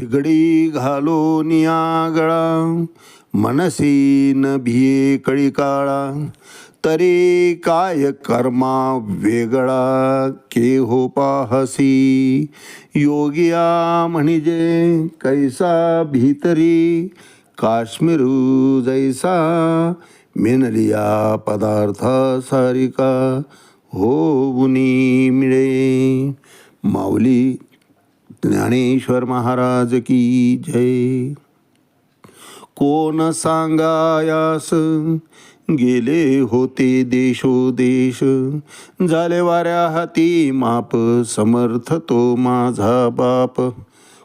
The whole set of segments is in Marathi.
थिगडी घालो नियागळा मनसी न भिये कळी काळा. तरी काय कर्मा वेगळा के हो पाहसी. योगिया म्हणजे कैसा भीतरी. काश्मीरू जैसा मेनलिया पदार्थ सारिका. हो बुनी मिळे. माऊली ज्ञानेश्वर महाराज की जय। कोण सांगायास गेले होते देशोदेश झाले वाऱ्या हाती माप समर्थ तो माझा बाप.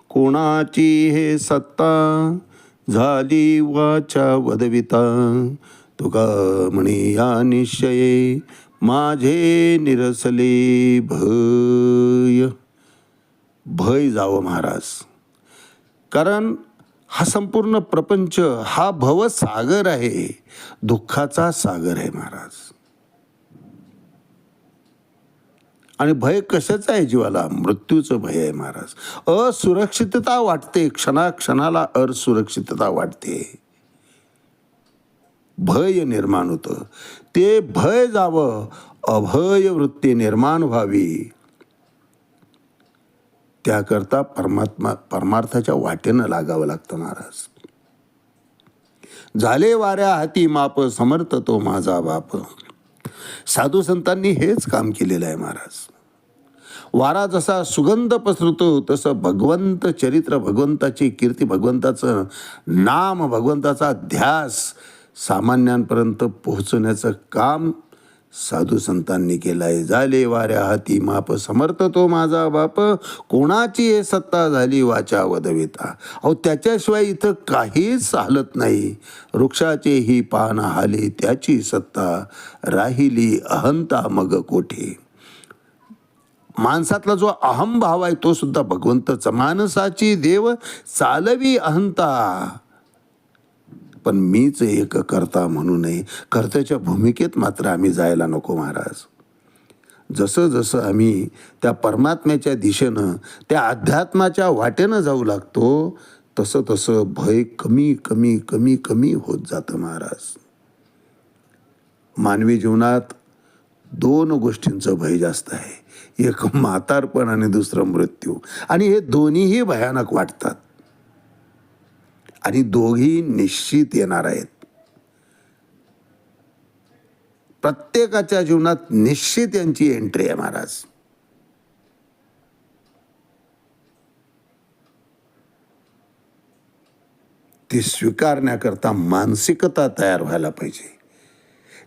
कोणाची हे सत्ता झाली वाचा वदविता. तुका म्हणे या निश्चये माझे निरसले भय. भय जावं महाराज. कारण हा संपूर्ण प्रपंच हा भवसागर आहे दुःखाचा सागर आहे महाराज. आणि भय कशाचं आहे जीवाला? मृत्यूचं भय आहे महाराज. असुरक्षितता वाटते क्षणाक्षणाला असुरक्षितता वाटते. भय निर्माण होतं. ते भय जावं अभय वृत्ती निर्माण व्हावी. त्याकरता परमात्मा परमार्थाच्या वाटेनं लागावं लागतं महाराज. झाले वाऱ्या हाती माप समर्थ तो माझा बाप. साधू संतांनी हेच काम केलेलं आहे महाराज. वारा जसा सुगंध पसरतो तसं भगवंत चरित्र भगवंताची कीर्ती भगवंताचं नाम भगवंताचा ध्यास सामान्यांपर्यंत पोहोचवण्याचं काम साधू संतांनी केलाय. झाले वाऱ्या हाती माप. समर्थ तो माझा बाप. कोणाची हे सत्ता झाली वाचा वदविता अहो त्याच्याशिवाय इथं काहीच हालत नाही. वृक्षाचे ही पान हाले त्याची सत्ता. राहिली अहंता मग कोठे? माणसातला जो अहम भाव आहे तो सुद्धा भगवंतच. माणसाची देव चालवी अहंता. पण मीच एक करता म्हणू नये कर्त्याच्या भूमिकेत मात्र आम्ही जायला नको महाराज. जसं जसं आम्ही त्या परमात्म्याच्या दिशेनं त्या अध्यात्माच्या वाटेनं जाऊ लागतो तसं तसं भय कमी कमी कमी कमी होत जातं महाराज. मानवी जीवनात दोन गोष्टींचं भय जास्त आहे. एक म्हातारपण आणि दुसरं मृत्यू. आणि हे दोन्हीही भयानक वाटतात. आणि दोघी निश्चित येणार आहेत. प्रत्येकाच्या जीवनात निश्चित यांची एंट्री आहे महाराज. ती स्वीकारण्याकरता मानसिकता तयार व्हायला पाहिजे.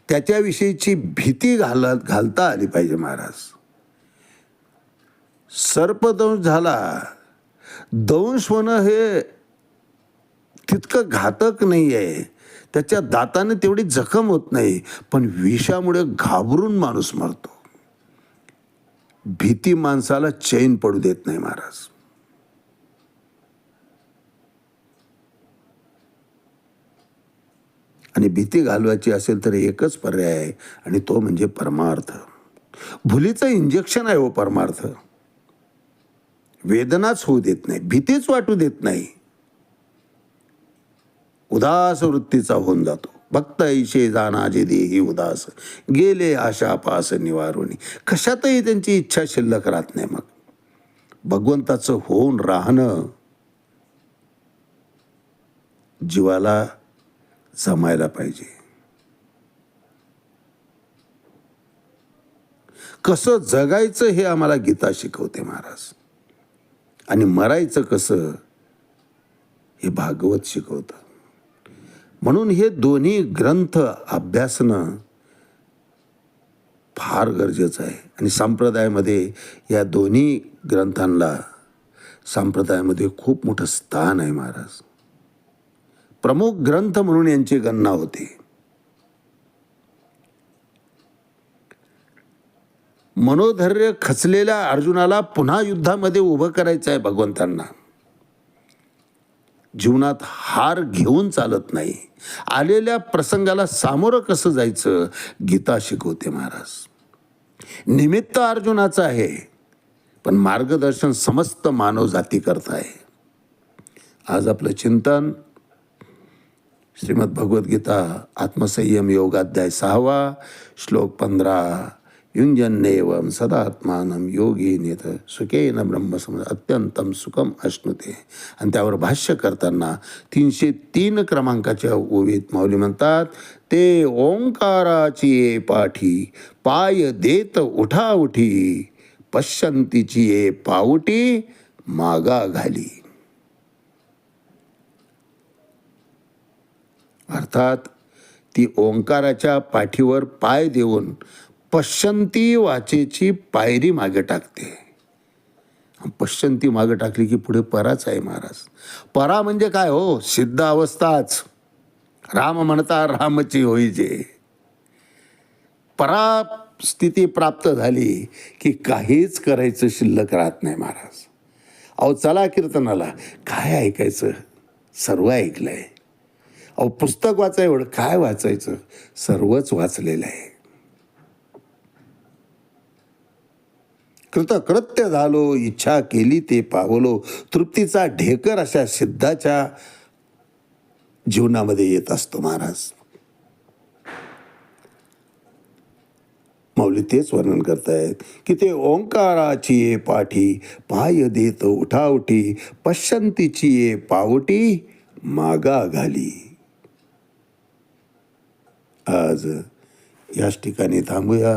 त्याच्याविषयीची भीती घालत घालता आली पाहिजे महाराज. सर्पदंश झाला. दंश होणं हे तितकं घातक नाही आहे त्याच्या दाताने तेवढी जखम होत नाही पण विषामुळे घाबरून माणूस मरतो. भीती माणसाला चैन पडू देत नाही महाराज. आणि भीती घालवायची असेल तर एकच पर्याय आहे आणि तो म्हणजे परमार्थ. भुलीचं इंजेक्शन आहे हो परमार्थ. वेदनाच होऊ देत नाही भीतीच वाटू देत नाही. उदास वृत्तीचा होऊन जातो. भक्त ऐशे जानाजे देही उदास. गेले आशा पास निवारुणी. कशातही त्यांची इच्छा शिल्लक राहत नाही मग. भगवंताचं होऊन राहणं जीवाला जमायला पाहिजे. कसं जगायचं हे आम्हाला गीता शिकवते महाराज. आणि मरायचं कसं हे भागवत शिकवतं. म्हणून हे दोन्ही ग्रंथ अभ्यासणं फार गरजेचं आहे. आणि संप्रदायामध्ये या दोन्ही ग्रंथांना संप्रदायामध्ये खूप मोठं स्थान आहे महाराज. प्रमुख ग्रंथ म्हणून यांची गणना होते. मनोधैर्य खचलेल्या अर्जुनाला पुन्हा युद्धामध्ये उभं करायचं आहे भगवंतांना. जीवनात हार घेऊन चालत नाही. आलेल्या प्रसंगाला सामोरं कसं जायचं? गीता शिकवते महाराज. निमित्त अर्जुनाचं आहे पण मार्गदर्शन समस्त मानव जाती करत आहे. आज आपलं चिंतन श्रीमद भगवद्गीता आत्मसंयम योगाध्याय सहावा श्लोक पंधरा युंजन्येवम सदात्मानं योगी नेत सुखेन ब्रह्मसम अत्यंतम सुखम अश्नुते. आणि त्यावर भाष्य करताना तीनशे तीन क्रमांकाच्या ओवीत माऊली म्हणतात ते ओंकाराची ये पाठी पाय देत उठा उठी पश्यंतीची ये पावटी मागा घाली. अर्थात ती ओंकाराच्या पाठीवर पाय देऊन पश्चंती वाचेची पायरी मागे टाकते. पश्चंती मागे टाकली की पुढे पराच आहे महाराज. परा म्हणजे काय हो? सिद्ध अवस्थाच. राम म्हणता रामची होईजे. परा स्थिती प्राप्त झाली की काहीच करायचं शिल्लक राहत नाही महाराज. अहो चला कीर्तनाला. काय ऐकायचं? सर्व ऐकलंय. अहो पुस्तक वाचाय एवढं काय वाचायचं? सर्वच वाचलेलं आहे. कृतकृत्य झालो इच्छा केली ते पावलो. तृप्तीचा ढेकर अशा सिद्धाच्या जीवनामध्ये येत असतो महाराज. माऊली तेच वर्णन करतायत की ते ओंकाराची ये पाठी पाय देत उठावटी पश्चंतीची ये पावटी मागा घाली. आज याच ठिकाणी थांबूया.